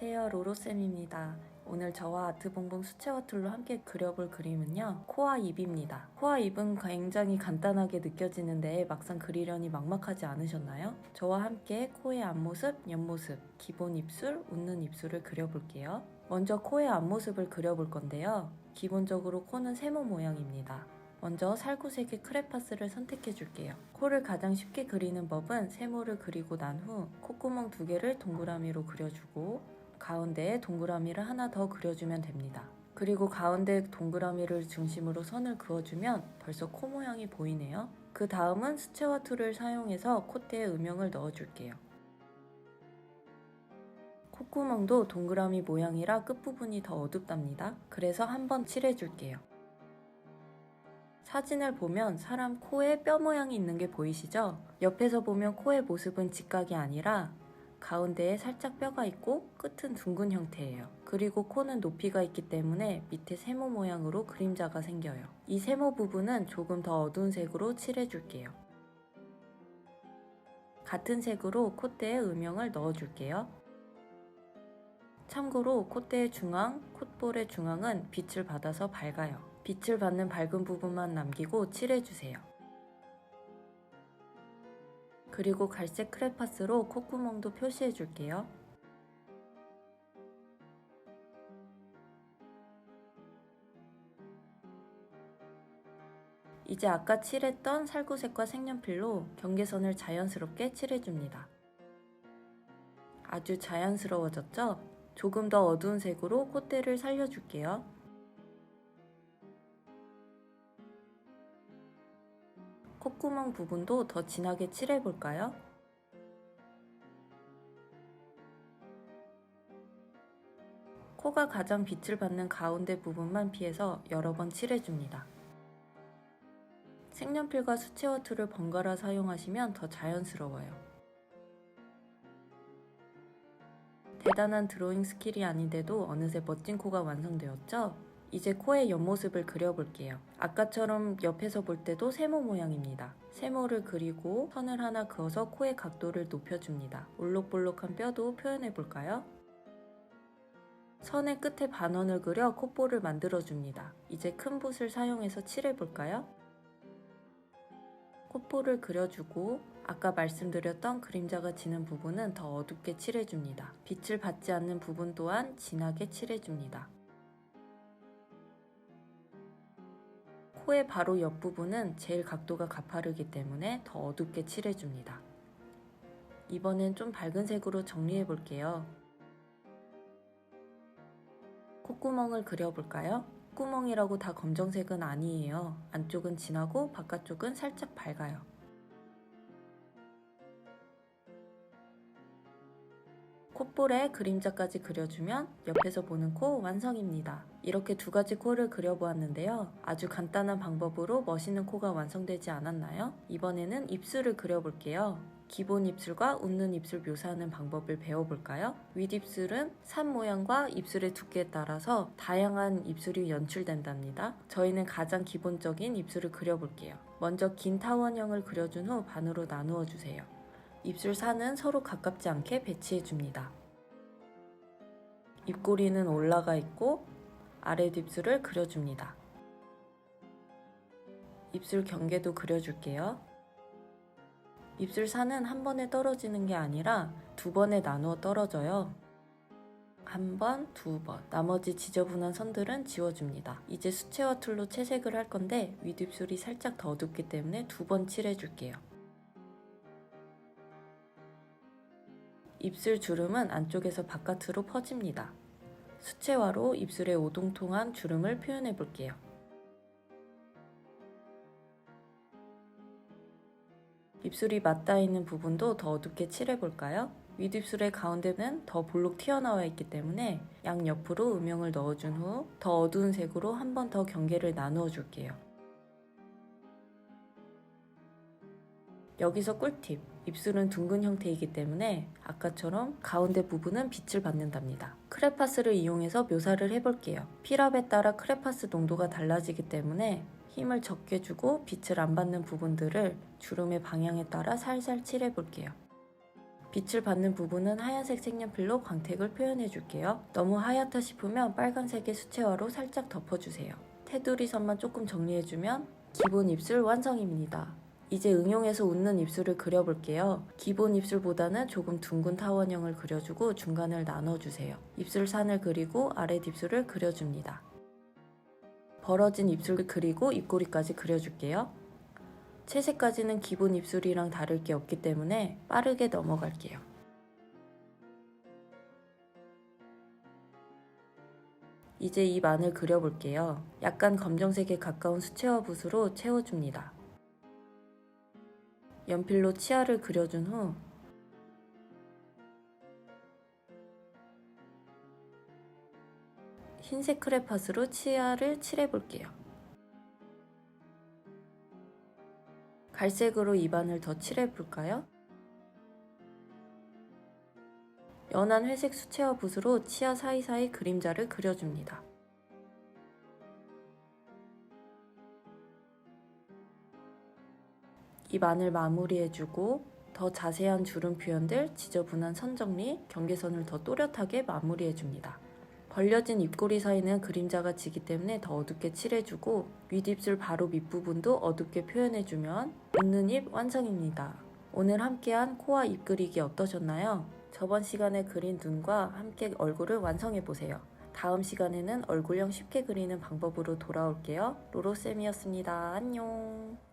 안녕하세요. 로로쌤입니다. 오늘 저와 아트봉봉 수채화 툴로 함께 그려볼 그림은요 코와 입입니다. 코와 입은 굉장히 간단하게 느껴지는데 막상 그리려니 막막하지 않으셨나요? 저와 함께 코의 앞모습, 옆모습, 기본 입술, 웃는 입술을 그려볼게요. 먼저 코의 앞모습을 그려볼 건데요. 기본적으로 코는 세모 모양입니다. 먼저 살구색의 크레파스를 선택해 줄게요. 코를 가장 쉽게 그리는 법은 세모를 그리고 난 후 콧구멍 두 개를 동그라미로 그려주고 가운데에 동그라미를 하나 더 그려주면 됩니다. 그리고 가운데 동그라미를 중심으로 선을 그어주면 벌써 코 모양이 보이네요. 그 다음은 수채화 툴을 사용해서 콧대에 음영을 넣어줄게요. 콧구멍도 동그라미 모양이라 끝부분이 더 어둡답니다. 그래서 한번 칠해줄게요. 사진을 보면 사람 코에 뼈 모양이 있는 게 보이시죠? 옆에서 보면 코의 모습은 직각이 아니라 가운데에 살짝 뼈가 있고 끝은 둥근 형태예요. 그리고 코는 높이가 있기 때문에 밑에 세모 모양으로 그림자가 생겨요. 이 세모 부분은 조금 더 어두운 색으로 칠해줄게요. 같은 색으로 콧대에 음영을 넣어줄게요. 참고로 콧대의 중앙, 콧볼의 중앙은 빛을 받아서 밝아요. 빛을 받는 밝은 부분만 남기고 칠해주세요. 그리고 갈색 크레파스로 콧구멍도 표시해 줄게요. 이제 아까 칠했던 살구색과 색연필로 경계선을 자연스럽게 칠해줍니다. 아주 자연스러워졌죠? 조금 더 어두운 색으로 콧대를 살려줄게요. 콧구멍 부분도 더 진하게 칠해볼까요? 코가 가장 빛을 받는 가운데 부분만 피해서 여러 번 칠해줍니다. 색연필과 수채화 툴을 번갈아 사용하시면 더 자연스러워요. 대단한 드로잉 스킬이 아닌데도 어느새 멋진 코가 완성되었죠? 이제 코의 옆모습을 그려볼게요. 아까처럼 옆에서 볼 때도 세모 모양입니다. 세모를 그리고 선을 하나 그어서 코의 각도를 높여줍니다. 올록볼록한 뼈도 표현해볼까요? 선의 끝에 반원을 그려 콧볼을 만들어줍니다. 이제 큰 붓을 사용해서 칠해볼까요? 콧볼을 그려주고 아까 말씀드렸던 그림자가 지는 부분은 더 어둡게 칠해줍니다. 빛을 받지 않는 부분 또한 진하게 칠해줍니다. 코의 바로 옆부분은 제일 각도가 가파르기 때문에 더 어둡게 칠해줍니다. 이번엔 좀 밝은 색으로 정리해 볼게요. 콧구멍을 그려볼까요? 콧구멍이라고 다 검정색은 아니에요. 안쪽은 진하고 바깥쪽은 살짝 밝아요. 콧볼에 그림자까지 그려주면 옆에서 보는 코 완성입니다. 이렇게 두 가지 코를 그려보았는데요. 아주 간단한 방법으로 멋있는 코가 완성되지 않았나요? 이번에는 입술을 그려볼게요. 기본 입술과 웃는 입술 묘사하는 방법을 배워볼까요? 윗입술은 산 모양과 입술의 두께에 따라서 다양한 입술이 연출된답니다. 저희는 가장 기본적인 입술을 그려볼게요. 먼저 긴 타원형을 그려준 후 반으로 나누어 주세요. 입술 산은 서로 가깝지 않게 배치해 줍니다. 입꼬리는 올라가 있고 아랫입술을 그려줍니다. 입술 경계도 그려줄게요. 입술 산은 한 번에 떨어지는 게 아니라 두 번에 나누어 떨어져요. 한 번, 두 번. 나머지 지저분한 선들은 지워줍니다. 이제 수채화 툴로 채색을 할 건데 윗입술이 살짝 더 어둡기 때문에 두 번 칠해줄게요. 입술 주름은 안쪽에서 바깥으로 퍼집니다. 수채화로 입술의 오동통한 주름을 표현해 볼게요. 입술이 맞닿아 있는 부분도 더 어둡게 칠해 볼까요? 윗입술의 가운데는 더 볼록 튀어나와 있기 때문에 양옆으로 음영을 넣어준 후 더 어두운 색으로 한 번 더 경계를 나누어 줄게요. 여기서 꿀팁! 입술은 둥근 형태이기 때문에 아까처럼 가운데 부분은 빛을 받는답니다. 크레파스를 이용해서 묘사를 해볼게요. 필압에 따라 크레파스 농도가 달라지기 때문에 힘을 적게 주고 빛을 안 받는 부분들을 주름의 방향에 따라 살살 칠해볼게요. 빛을 받는 부분은 하얀색 색연필로 광택을 표현해 줄게요. 너무 하얗다 싶으면 빨간색의 수채화로 살짝 덮어주세요. 테두리 선만 조금 정리해주면 기본 입술 완성입니다. 이제 응용해서 웃는 입술을 그려볼게요. 기본 입술보다는 조금 둥근 타원형을 그려주고 중간을 나눠주세요. 입술산을 그리고 아랫입술을 그려줍니다. 벌어진 입술을 그리고 입꼬리까지 그려줄게요. 채색까지는 기본 입술이랑 다를 게 없기 때문에 빠르게 넘어갈게요. 이제 입 안을 그려볼게요. 약간 검정색에 가까운 수채화 붓으로 채워줍니다. 연필로 치아를 그려준 후 흰색 크레파스로 치아를 칠해볼게요. 갈색으로 입안을 더 칠해볼까요? 연한 회색 수채화 붓으로 치아 사이사이 그림자를 그려줍니다. 입 안을 마무리해주고 더 자세한 주름 표현들, 지저분한 선 정리, 경계선을 더 또렷하게 마무리해줍니다. 벌려진 입꼬리 사이는 그림자가 지기 때문에 더 어둡게 칠해주고 윗입술 바로 밑부분도 어둡게 표현해주면 웃는 입 완성입니다. 오늘 함께한 코와 입 그리기 어떠셨나요? 저번 시간에 그린 눈과 함께 얼굴을 완성해보세요. 다음 시간에는 얼굴형 쉽게 그리는 방법으로 돌아올게요. 로로쌤이었습니다. 안녕.